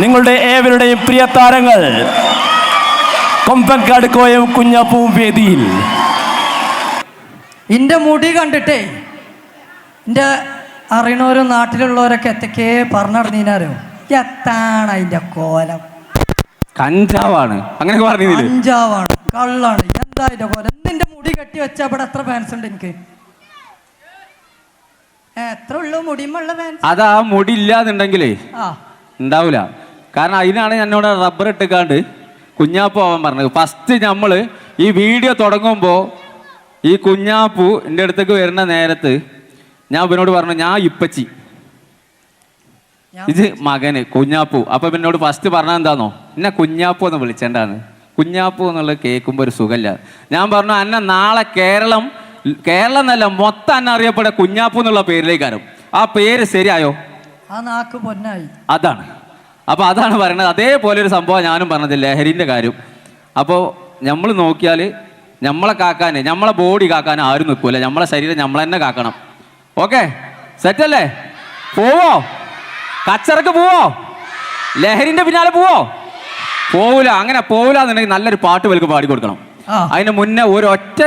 നിങ്ങളുടെ ഏവരുടെയും പ്രിയ താരങ്ങൾ? കൊമ്പക്കാട് കോയം കുഞ്ഞാപ്പവും വേദിയിൽ. എന്റെ മുടി കണ്ടിട്ടേ എന്റെ അറിയണവരും നാട്ടിലുള്ളവരൊക്കെ എത്തക്കേ പറഞ്ഞിടന്നീനാരോ എത്താണ് അതിന്റെ കോലം? കഞ്ചാവാണ്. അങ്ങനെ പറഞ്ഞില്ലേ? അഞ്ചാവാണ് കള്ളാണ്. എന്താ അതിന്റെ കോലം? നിന്റെ മുടി കെട്ടി വെച്ച അവിടെ എത്ര ഫാൻസ് ഉണ്ട് എനിക്ക്? എത്ര ഉള്ളു? മുടിയുമുള്ള ഫാൻസ് അതാ മുടി ഇല്ലാന്നുണ്ടെങ്കിലേ ആ. ഉണ്ടാവില്ല കാരണം അതിനാണ് എന്നോട് റബ്ബർ ഇട്ടിക്കാണ്ട് കുഞ്ഞാപ്പു ആവാൻ പറഞ്ഞത്. ഫസ്റ്റ് നമ്മൾ ഈ വീഡിയോ തുടങ്ങുമ്പോൾ ഈ കുഞ്ഞാപ്പു എന്റെ അടുത്തേക്ക് വരുന്ന നേരത്ത് ഞാൻ ഇവനോട് പറഞ്ഞു ഞാൻ ഇപ്പച്ചി. ഇത് മകന് കുഞ്ഞാപ്പു. അപ്പം എന്നോട് ഫസ്റ്റ് പറഞ്ഞത് എന്താണോ എന്നെ കുഞ്ഞാപ്പു എന്ന് വിളിച്ചേണ്ടാണ് കുഞ്ഞാപ്പു എന്നുള്ളത് കേൾക്കുമ്പോൾ ഒരു സുഖമില്ല. ഞാൻ പറഞ്ഞു അന്ന നാളെ കേരളം കേരളം എന്നല്ല മൊത്തം അന്ന അറിയപ്പെടുക കുഞ്ഞാപ്പു എന്നുള്ള പേരിലേക്കാരും ആ പേര് ശരിയായോ? ആ നാക്ക് പൊന്നായി. അതാണ്. അപ്പോൾ അതാണ് പറയുന്നത് അതേപോലെ ഒരു സംഭവം ഞാനും പറഞ്ഞത് ലഹരിന്റെ കാര്യം. അപ്പോൾ നമ്മൾ നോക്കിയാൽ നമ്മളെ കാക്കാൻ നമ്മളെ ബോഡി കാക്കാൻ ആരും നിൽക്കൂല നമ്മളെ ശരീരം നമ്മൾ തന്നെ കാക്കണം. ഓക്കെ സെറ്റല്ലേ പോവോ? കച്ചറക്ക് പോവോ? ലഹരിന്റെ പിന്നാലെ പോവോ? പോവില്ല അങ്ങനെ പോവില്ല എന്നുണ്ടെങ്കിൽ നല്ലൊരു പാട്ട് വലിക്ക് പാടി കൊടുക്കണം. അതിന് മുന്നേ ഒരു ഒറ്റ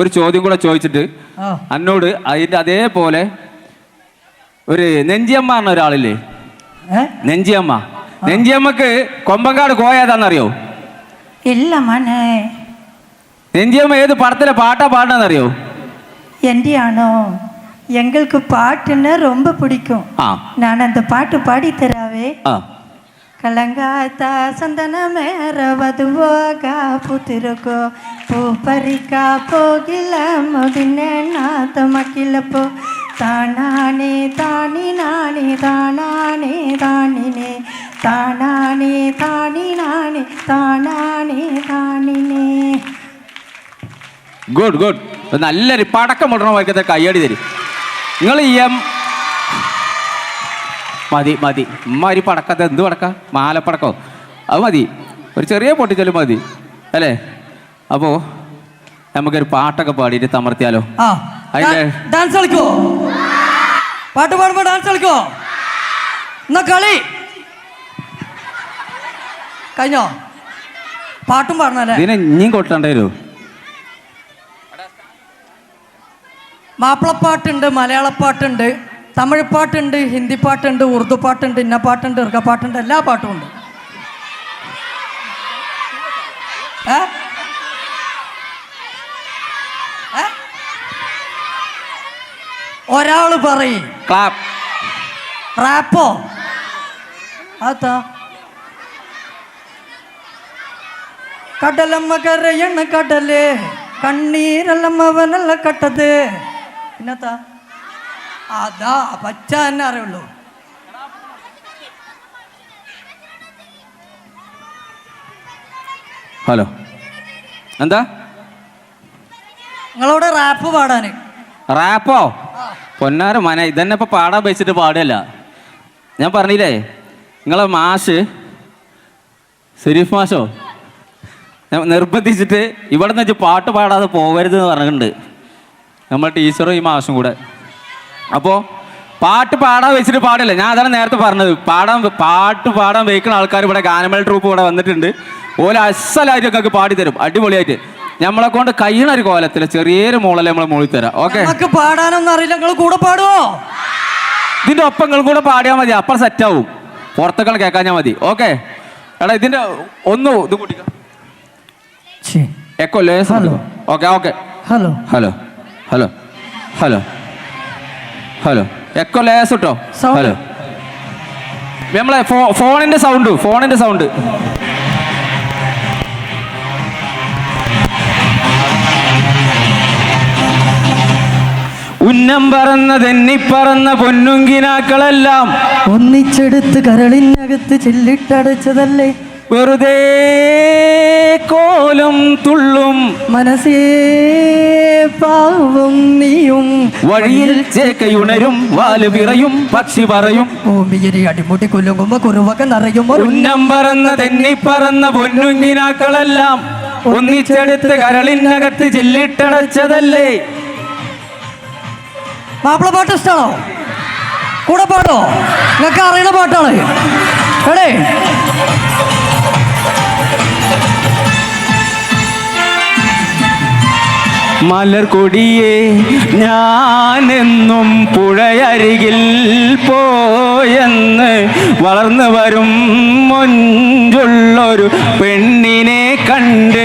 ഒരു ചോദ്യം കൂടെ ചോദിച്ചിട്ട് അന്നോട് എന്നോട് അതിന്റെ അതേപോലെ ഒരു നെഞ്ചിയമ്മ എന്ന ഒരാളില്ലേ? നെഞ്ചിയമ്മ നെഞ്ചിയമ്മക്ക് കൊമ്പങ്കാട് കോയതാന്നറിയോ இல்ல மனே നെഞ്ചിയമ്മ ഏത് പടത്തിലെ പാട്ടാ പാടാന്നറിയോ எந்தியானோ எங்களுக்கு பாட்டுன்னா ரொம்ப பிடிக்கும் ആ நான் அந்த பாட்டு பாடி தராவே ആ கலங்காத்த சந்தன மேரவதுவோக புத்திருக்கோ பூ பறிக்கா போகில முதின நாத்த மக்கிலப்போ தானானே താനി നാണി താനാനേ താനിനെ താനാനേ താനി നാണി താനാനേ താനിനെ ഗുഡ് ഗുഡ് നല്ലൊരു പടക്കം മുടണമാർക്കത്തെ കയ്യടി തരും. നിങ്ങൾ എം മതി മതി. ഉമ്മാരി പടക്കത്തെ എന്ത് പടക്ക? മാലപ്പടക്കോ? അത് മതി. ഒരു ചെറിയ പൊട്ടിച്ചാലും മതി. അല്ലേ? അപ്പോൾ നമുക്കൊരു പാട്ടൊക്കെ പാടിയിട്ട് തമർത്തിയാലോ? ആ. ഡാൻസ് കളിക്കോ പാട്ട് പാടുമ്പോ ഡാൻസ് കളിക്കോ എന്നാ കളി. കഴിഞ്ഞോ? പാട്ടും പാടണല്ലേ ഇതിനെ ഇനിയും കൊട്ടേണ്ടി വരുമോ മാപ്പിളപ്പാട്ടുണ്ട് മലയാളപ്പാട്ടുണ്ട് തമിഴ് പാട്ടുണ്ട് ഹിന്ദി പാട്ടുണ്ട് ഉറുദു പാട്ടുണ്ട് ഇന്ന പാട്ടുണ്ട് ഇറുക പാട്ടുണ്ട് എല്ലാ പാട്ടും ഉണ്ട്. ഏ? ഒരാൾ പറയും. ക്ലാപ്പ് റാപ്പോ അതാ കടലമ്മ കരയണ കടലേ അവനല്ല കട്ടത്. പിന്നത്താ അതാ പച്ച തന്നെ അറിയുള്ളൂ. ഹലോ എന്താ? നിങ്ങളോട് റാപ്പ് പാടാന്. റാപ്പോ? പൊന്നാര മന ഇതന്നെ ഇപ്പൊ പാടാൻ വെച്ചിട്ട് പാടില്ല ഞാൻ പറഞ്ഞില്ലേ നിങ്ങളെ മാഷ് ഷെരീഫ് മാഷോ ഞാൻ നിർബന്ധിച്ചിട്ട് ഇവിടെ നിന്ന് പാട്ട് പാടാതെ പോകരുത് എന്ന് പറഞ്ഞിട്ടുണ്ട്. നമ്മളെ ടീച്ചറും ഈ മാഷും കൂടെ. അപ്പോൾ പാട്ട് പാടാൻ വെച്ചിട്ട് പാടില്ല. ഞാൻ അതാണ് നേരത്തെ പറഞ്ഞത്. പാടാൻ പാട്ട് പാടാൻ വെക്കുന്ന ആൾക്കാർ ഇവിടെ ഗാനമേള ട്രൂപ്പ് ഇവിടെ വന്നിട്ടുണ്ട്. ഓല അസലായിട്ട് പാടി പാടിത്തരും. അടിപൊളിയായിട്ട്. നമ്മളെ കൊണ്ട് കഴിയണ ഒരു കോലത്തിൽ ചെറിയൊരു മോളല്ലേ നമ്മൾ മോളി തരാം. ഓക്കെ നമുക്ക് പാടാനൊന്നും അറിയില്ല. നിങ്ങൾ കൂടെ പാടുവോ? ഇതിന്റെ ഒപ്പം നിങ്ങൾ കൂടെ പാടിയാൽ മതി. അപ്പം സെറ്റ് ആവും. പുറത്തേക്കാൾ കേൾക്കാഞ്ഞാൽ മതി. ഓക്കെ എടാ ഇതിന്റെ ഒന്ന് ഇത് കൂട്ടിക്ക. Echo less hello. Okay okay hello hello hello hello hello echo less കേട്ടോ. Sound. ഹലോ നമ്മളെ ഫോ ഫോണിന്റെ സൗണ്ട് ഫോണിന്റെ സൗണ്ട് ഉന്നം പറന്ന പറന്ന പൊന്നുങ്കിനാക്കളെല്ലാം ഒന്നിച്ചെടുത്ത് കരളിനകത്ത് ചെല്ലിട്ടടച്ചതല്ലേ? വെറുതെ കോലും തുള്ളും മനസ്സേ പാവും നീയും. വഴിയിൽ ചേക്കയുണരും വാൽ വിറയും പക്ഷി പറയും. ഭൂമിയിലെ അടിമുടി കുലുങ്ങുമ്പോ കുറുവൊക്കെ നിറയും. ഉന്നം പറന്ന തെന്നി പറന്ന പൊന്നുങ്കിനാക്കളെല്ലാം ഒന്നിച്ചെടുത്ത് കരളിനകത്ത് ചില്ലിട്ടടച്ചതല്ലേ? മാപ്പിള പാട്ട് ഇഷ്ടമാണോ കൂടെ പാടോ? നിങ്ങൾക്ക് അറിയണ പാട്ടാണ്. റെഡി മലർകൊടിയെ ഞാനെന്നും പുഴയരികിൽ പോയെന്ന് വളർന്നു വരും മൊഞ്ചുള്ളൊരു പെണ്ണിനെ കണ്ട്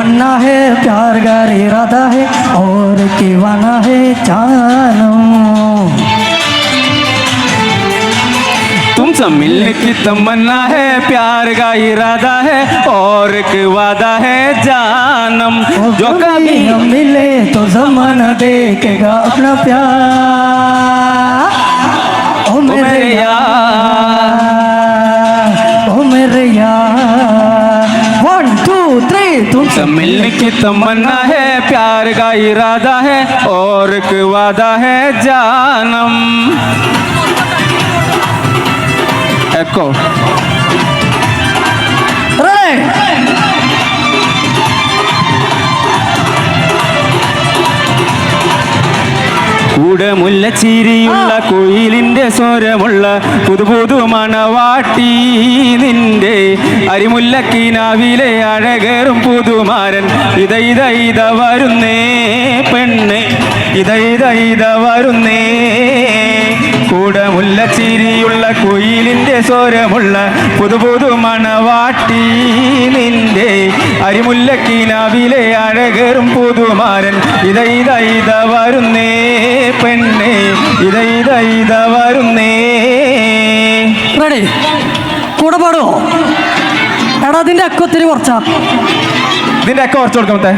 तमन्ना है प्यार का इरादा है और दीवाना है जानम तुमसे मिलने की तमन्ना है प्यार का इरादा है और एक वादा है जानम। जो कभी हम मिले तो जमाना देखेगा अपना प्यार। ओ मेरे मेरे यार। तुमसे मिलने की तमन्ना है प्यार का इरादा है और एक वादा है जानम। एको കൂടെ മുല്ലച്ചിരിയുള്ള കുയിലിന്റെ സ്വരമുള്ള പുതു പുതു മണവാട്ടി നിന്റെ അരിമുല്ലക്കിനാവിലെ അഴകേറും പുതുമാരൻ. ഇത ഇത ഇത വരുന്നേ പെണ്ണ്. ഇത ഇത ഇത വരുന്നേ കൂടെ മുല്ലച്ചിരിയുള്ള കുയിലിന്റെ സ്വരമുള്ള പുതു പുതു മണവാട്ടി നിന്റെ അരിമുല്ലക്കിനാവിലെ അഴകറും പുതുമാരൻ. ഇത ഇത ഇത വരുന്നേ പെണ്ണേ. ഇത ഇത ഇത വരുന്നേ. റെഡി. കൂടെ പാടുമോ എടാ അതിന്റെ അക്കൊത്തിരി കുറച്ചാ. ഇതിന്റെ അക്ക കുറച്ച് കൊടുക്കട്ടെ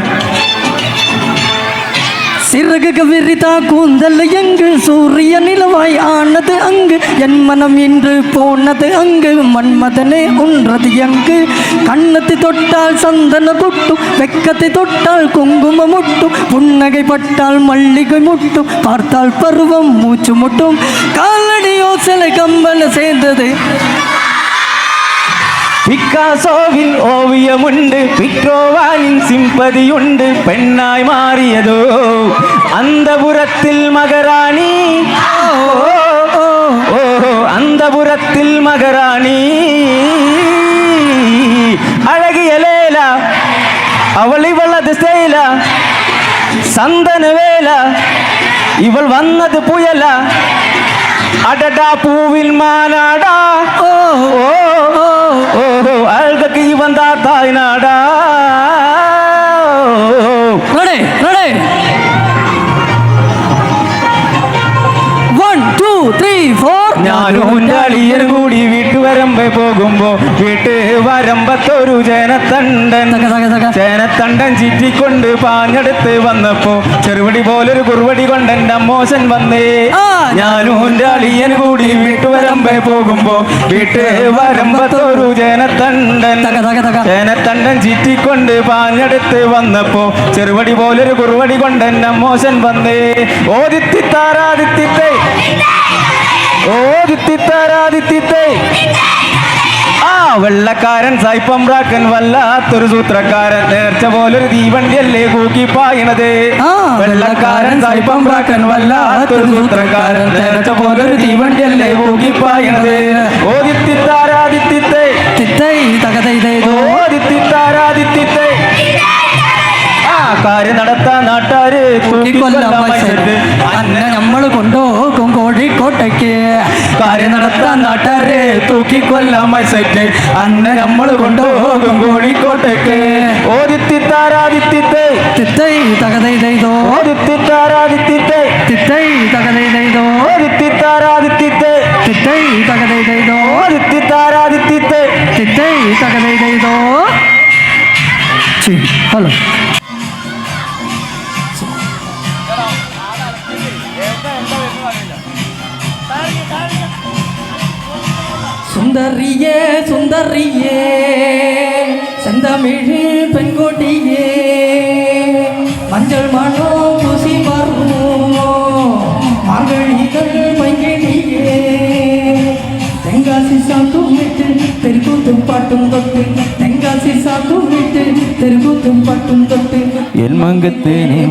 சிறகு விரிதா கூந்தல் எங்கு? சூரிய நிலவாய் ஆனது அங்கு. என் மனம் இன்று போனது அங்கு. மன்மதனே உன்றது எங்கு? கண்ணத்தை தொட்டால் சந்தன புட்டும் வெக்கத்தை தொட்டால் குங்கும முட்டும் புன்னகை பட்டால் மல்லிகை முட்டும் பார்த்தால் பருவம் மூச்சு முட்டும். காலடியோ சிலை கம்பன சேர்ந்தது. பிக்காசோவின் ஓவியமுண்டு பிக்ரோவானின் சிம்பதியுண்டு பெண்ணாய் மாறியதோ. அந்த புறத்தில் மகராணி அந்த புறத்தில் மகராணி. அழகிய லேலா அவள் இவளது செய்லா சந்தன வேலா இவள் வந்தது புயலா. அடடா பூவின் மாநாடா ஓ ஓ அழகுக்கு இவன் தான் தாய் நாடா. ഞാനും അളിയനും കൂടി വീട്ടുവരമ്പെ പോകുമ്പോ വീട്ട് വരമ്പത്തൊരു ജനത്തണ്ടൻ. ചേനത്തണ്ടൻ ചിറ്റിക്കൊണ്ട് പാഞ്ഞെടുത്ത് വന്നപ്പോ ചെറുപടി പോലൊരു കുറുവടി കൊണ്ട് എന്റെ അമ്മോശൻ വന്നേ. ഞാനും അളിയൻ കൂടി വീട്ടുവരമ്പെ പോകുമ്പോ വീട്ട് വരമ്പത്തൊരു ജനത്തണ്ടൻ. ചേനത്തണ്ടൻ ചിറ്റിക്കൊണ്ട് പാഞ്ഞെടുത്ത് വന്നപ്പോ ചെറുപടി പോലൊരു കുറുവടി കൊണ്ട് എന്റെ അമ്മോശൻ വന്നേ ഓദിത്തിത്താറാദിത്തിത്തേ ആ വെള്ളക്കാരൻ സായിപ്പമ്പ്രാക്കൻ വല്ലാത്തൊരു സൂത്രക്കാരൻ. നേർച്ച പോലൊരു തീവണ്ടിയല്ലേ കൂക്കി പായണത്? വെള്ളക്കാരൻ സായിപ്പമ്പ്രാക്കൻ വല്ലാത്തൊരു സൂത്രക്കാരൻ. നേർച്ച പോലൊരു തീവണ്ടിയല്ലേ കൂക്കി പായണത്? ഓദിത്തിത്താരാദിത്തിത്തേ തിത്തൈ തകതൈതൈതോ ഓദിത്തിത്താരാദിത്തിത്തേ ആ കാര്യം നടത്താൻ നാട്ടാര് തൂക്കിക്കൊല്ലാൻ അന്ന നമ്മൾ കൊണ്ടുപോകും കോഴിക്കോട്ടേക്ക് കാര്യം നടത്താൻ നാട്ടാരെ തൂക്കിക്കൊല്ലാൻ മത്സരിച്ച് അന്ന് നമ്മൾ കൊണ്ടുപോകും കോഴിക്കോട്ടേക്ക് ഓദിത്തിത്താരാദിത്തിത്തേ തിത്തൈ തകതൈതൈതോ ഓദിത്തിത്താരാദിത്തിത്തേ തിത്തൈ തകതൈതൈതോ ഓദിത്തിത്താരാദിത്തിത്തേ തിത്തൈ തകതൈതൈതോ ഓദിത്തിത്താരാദിത്തിത്തേ തിത്തൈ തകതൈതൈതോ ഹലോ சுந்தரியே சுந்தரியே செந்தமிழ் பெண்கோட்டியே மஞ்சள் மனோ பூசி வருவோம் மார்கழிகள் பங்கினியே தெங்காசி சாத்தும் விட்டு தெருக்கூத்தும் பாட்டும் தொட்டு தெங்காசி சாத்தும் விட்டு தெருக்கூத்தும் பாட்டும் தொட்டு. என் மங்கத்தேனே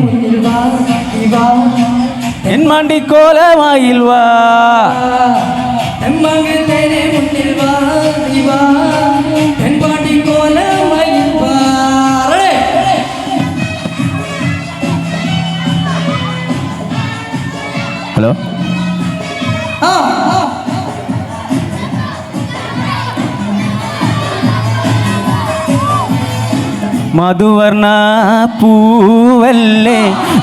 என் மாண்டி கோல வாயில் வா. முன்னே ஆ. മധുവർണ പൂവല്ലേ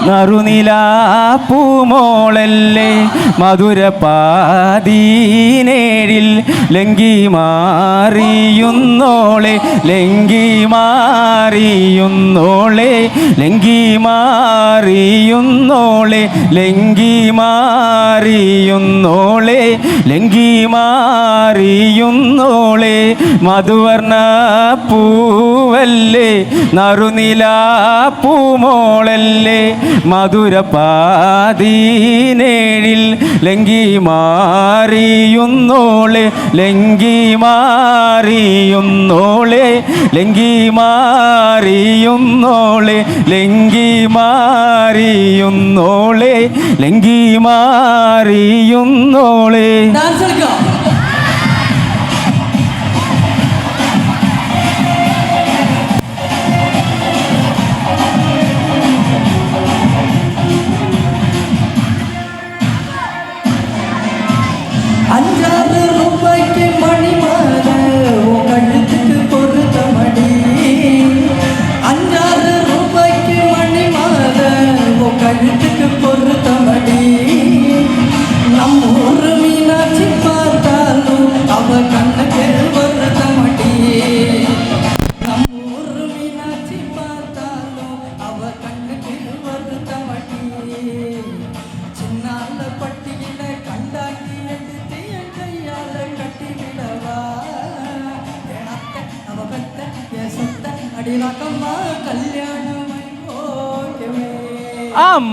നറുനില പൂമോളല്ലേ മധുരപാതീനേഴിൽ ലങ്കി മാറിയുന്നോളെ ലങ്കി മാറിയുന്നോളെ ലങ്കി മാറിയുന്നോളെ ലങ്കി മാറിയുന്നോളെ ലങ്കി മാറിയുന്നോളെ മധുവർണ പൂവല്ലേ നറുനില പൂമോളല്ലേ മധുരപാതീനേഴിൽ ലങ്കി മാറിയുന്നോളെ ലങ്കി മാറിയുന്നോളെ ലങ്കി മാറിയുന്നോളെ ലങ്കി മാറിയുന്നോളെ ലങ്കി മാറിയുന്നോളെ. ഡാൻസ് കളിക്കാം. amor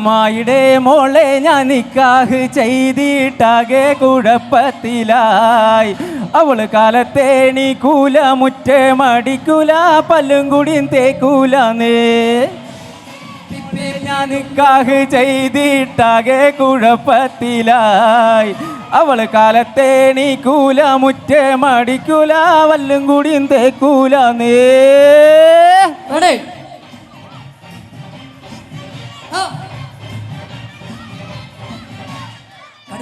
അമ്മായിടെ മോളെ ഞാൻ നിക്കാഹ് ചെയ്തിട്ടാകെ കുഴപ്പത്തിലായി. അവൾ കാലത്തേണി കൂല മുറ്റ മടിക്കൂല പല്ലും കുടിയും തേക്കൂലന്നേ. ഞാൻ നിക്കാഹ് ചെയ്തിട്ടാകെ കുഴപ്പത്തിലായി. അവൾ കാലത്തേണി കൂല മുറ്റ മടിക്കൂല വല്ലും കുടിയും തേക്കൂലന്നേ. ரெடி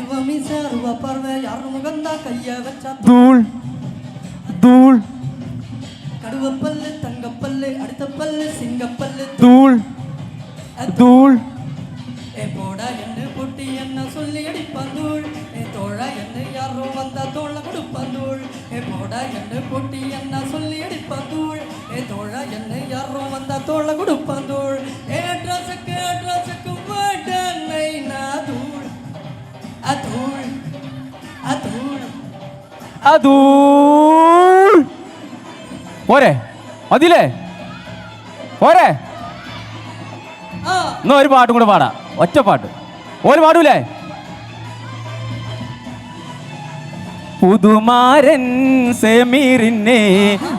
தெய்வமி சர்வ பார்வை அருமுகந்தா கைய வச்சா தூள் தூள். கடுவப்பல்லு தங்கப்பல்லு அடுத்த பல்லு சிங்கப்பல்லு தூள். தூள் ஏ போடா என்ன பொட்டி என்ன சொல்லி அடிப்பந்தூள் ஏ தோழா என்ன யாரோ வந்தா தோழ கொடுப்பந்தூள் ஏ போடா என்ன பொட்டி என்ன சொல்லி அடிப்பந்தூள் ஏ தோழா என்ன யாரோ வந்தா தோழ கொடுப்பந்தூள் ஏ அட்ரஸுக்கு அட்ரஸ் പോരെ. മതിയില്ലേ പോരെ. എന്നാ ഒരു പാട്ടും കൂടെ പാടാം. ഒറ്റ പാട്ട്. ഒരു പാടൂലേ? പുതുമാരൻ സെമീറിനെ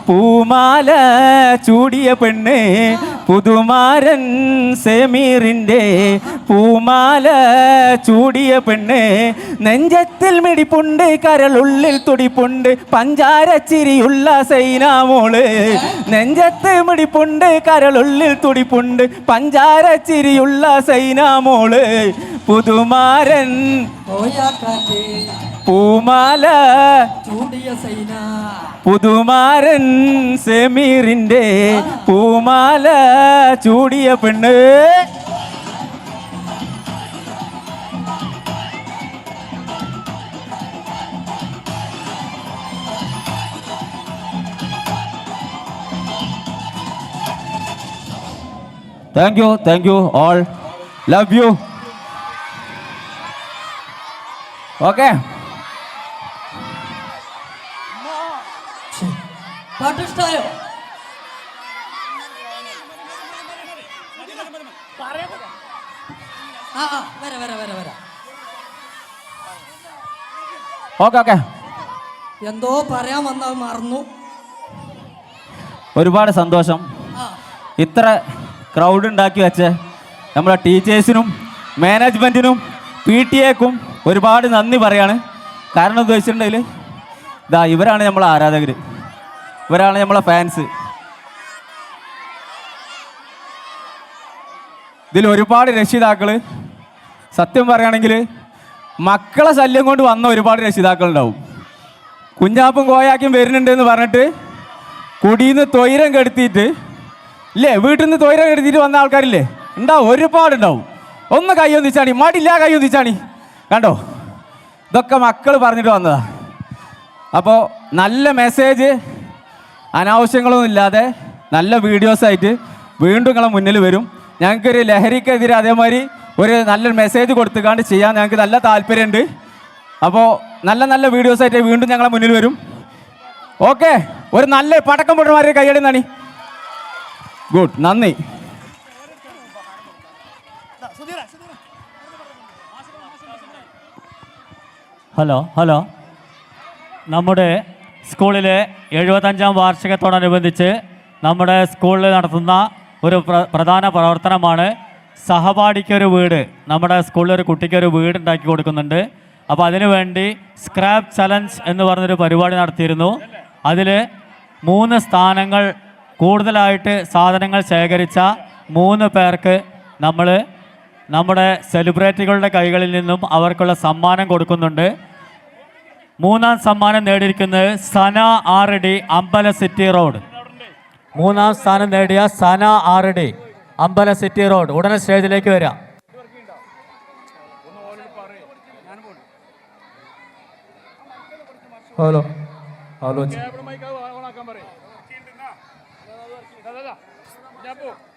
പൂമാല ചൂടിയ പെണ്ണ് പുതുമാരൻ സെമീറിന്റെ പൂമാല ചൂടിയ പെണ്ണ് നെഞ്ചത്തിൽ മിടിപ്പുണ്ട് കരളുള്ളിൽ തുടിപ്പുണ്ട് പഞ്ചാരച്ചിരിയുള്ള സൈനാമോൾ. നെഞ്ചത്ത് മിടിപ്പുണ്ട് കരളുള്ളിൽ തുടിപ്പുണ്ട് പഞ്ചാരച്ചിരിയുള്ള സൈനാമോൾ. പുതുമാരൻ പോയാക്കാറ്റേ പൂമാല ചൂടിയ സൈന. പുതുമാരൻ സെമീറിന്റെ പൂമാല ചൂടിയ പെണ്ണ്. Thank you thank you all love you okay okay okay എന്തോ പറയാൻ വന്ന മറന്നു. ഒരുപാട് സന്തോഷം. ഇത്ര ക്രൗഡ് ഉണ്ടാക്കി വെച്ച് നമ്മളെ ടീച്ചേഴ്സിനും മാനേജ്മെന്റിനും പി ടി എക്കും ഒരുപാട് നന്ദി പറയാണ്. കാരണം എന്താ വെച്ചിട്ടുണ്ടെങ്കിൽ ഇതാ ഇവരാണ് നമ്മളെ ആരാധകർ ഇവരാണ് നമ്മളെ ഫാൻസ് ഇതിൽ ഒരുപാട് രക്ഷിതാക്കൾ സത്യം പറയുകയാണെങ്കിൽ മക്കളെ ശല്യം കൊണ്ട് വന്ന ഒരുപാട് രക്ഷിതാക്കളുണ്ടാവും. കുഞ്ഞാപ്പും കോയാക്കും വരുന്നുണ്ട് എന്ന് പറഞ്ഞിട്ട് തൊയരം തൊയിരം കെടുത്തിയിട്ട് ഇല്ലേ? വീട്ടിൽ നിന്ന് തൊയിരം കെടുത്തിയിട്ട് വന്ന ആൾക്കാരില്ലേ? ഉണ്ടാവും ഒരുപാടുണ്ടാവും. ഒന്ന് കയ്യൊന്നിച്ചാണി മടില്ല കയ്യൊന്നിച്ചാണി കണ്ടോ? ഇതൊക്കെ മക്കൾ പറഞ്ഞിട്ട് വന്നതാ. അപ്പോൾ നല്ല മെസ്സേജ് അനാവശ്യങ്ങളൊന്നും ഇല്ലാതെ നല്ല വീഡിയോസായിട്ട് വീണ്ടും നിങ്ങളെ മുന്നിൽ വരും. ഞങ്ങൾക്കൊരു ലഹരിക്കെതിരെ അതേമാതിരി ഒരു നല്ലൊരു മെസ്സേജ് കൊടുത്തുകാണ്ട് ചെയ്യാൻ ഞങ്ങൾക്ക് നല്ല താല്പര്യമുണ്ട് അപ്പോൾ നല്ല നല്ല വീഡിയോസ് ആയിട്ട് വീണ്ടും ഞങ്ങളെ മുന്നിൽ വരും. ഓക്കെ ഒരു നല്ല പടക്കം പൊട്ടന്മാരെ കൈയടി നണി ഗുഡ് നന്ദി. ഹലോ ഹലോ നമ്മുടെ സ്കൂളിലെ എഴുപത്തഞ്ചാം വാർഷികത്തോടനുബന്ധിച്ച് നമ്മുടെ സ്കൂളിൽ നടത്തുന്ന ഒരു പ്ര പ്രധാന പ്രവർത്തനമാണ് സഹപാഠിക്കൊരു വീട് നമ്മുടെ സ്കൂളിൽ ഒരു കുട്ടിക്ക് ഒരു വീട് ഉണ്ടാക്കി കൊടുക്കുന്നുണ്ട്. അപ്പോൾ അതിനു വേണ്ടി സ്ക്രാപ്പ് ചലഞ്ച് എന്ന് പറഞ്ഞൊരു പരിപാടി നടത്തിയിരുന്നു. അതിൽ മൂന്ന് സ്ഥാനങ്ങൾ കൂടുതലായിട്ട് സാധനങ്ങൾ ശേഖരിച്ച മൂന്ന് പേർക്ക് നമ്മൾ നമ്മുടെ സെലിബ്രിറ്റികളുടെ കൈകളിൽ നിന്നും അവർക്കുള്ള സമ്മാനം കൊടുക്കുന്നുണ്ട്. മൂന്നാം സമ്മാനം നേടിയിരിക്കുന്നത് സന ആറടി അമ്പല സിറ്റി റോഡ്. മൂന്നാം സ്ഥാനം നേടിയ സന ആറടി അമ്പല സിറ്റി റോഡ്. ഉടനെ സ്റ്റേജിലേക്ക് വരാം. ഹലോ. ഹലോ.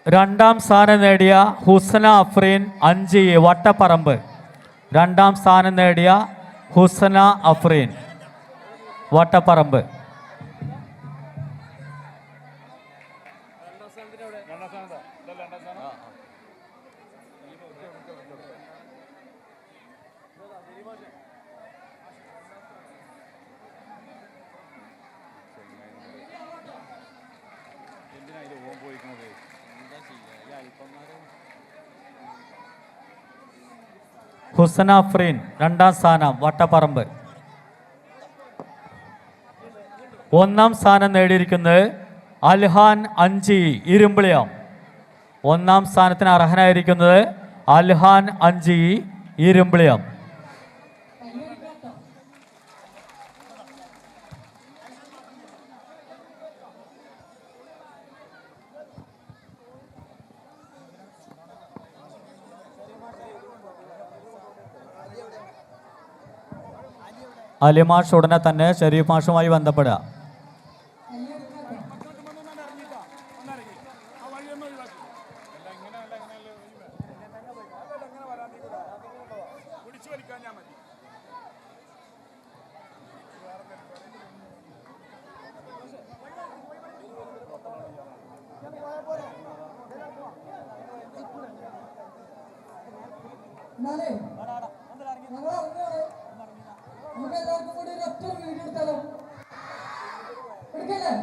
രണ്ടാം സ്ഥാനം നേടിയ ഹുസന അഫ്രീൻ അഞ്ചി വട്ടപ്പറമ്പ്. രണ്ടാം സ്ഥാനം നേടിയ ഹുസന അഫ്രീൻ വട്ടപ്പറമ്പ്. ഹുസന അഫ്രീൻ രണ്ടാം സ്ഥാനം വട്ടപ്പറമ്പ്. ഒന്നാം സ്ഥാനം നേടിയിരിക്കുന്നത് അൽഹാൻ അഞ്ചി ഇരുമ്പിളിയം. ഒന്നാം സ്ഥാനത്തിന് അർഹനായിരിക്കുന്നത് അൽഹാൻ അഞ്ചി ഇരുമ്പിളിയം. അലിമാഷ് ഉടനെ തന്നെ ഷെരീഫ് മാഷുമായി ബന്ധപ്പെടുക. കൂടി ഒരു ഒറ്റ വീഡിയോ എടുത്താലോ എടുക്കല്ലേ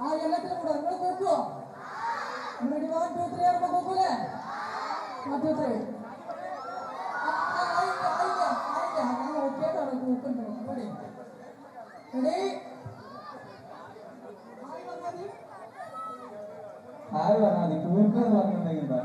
ആ എല്ലാത്തിനും കൂടെ നിങ്ങൾ നോക്കുവോ റെഡി വൺ ടു ത്രീ ആകുമ്പോ നോക്കൂലേ വൺ ടു ത്രീ റെഡി ആര് പറഞ്ഞാൽ മതി കൂർക്കെന്ന് പറഞ്ഞിട്ടുണ്ടെങ്കിൽ എന്താ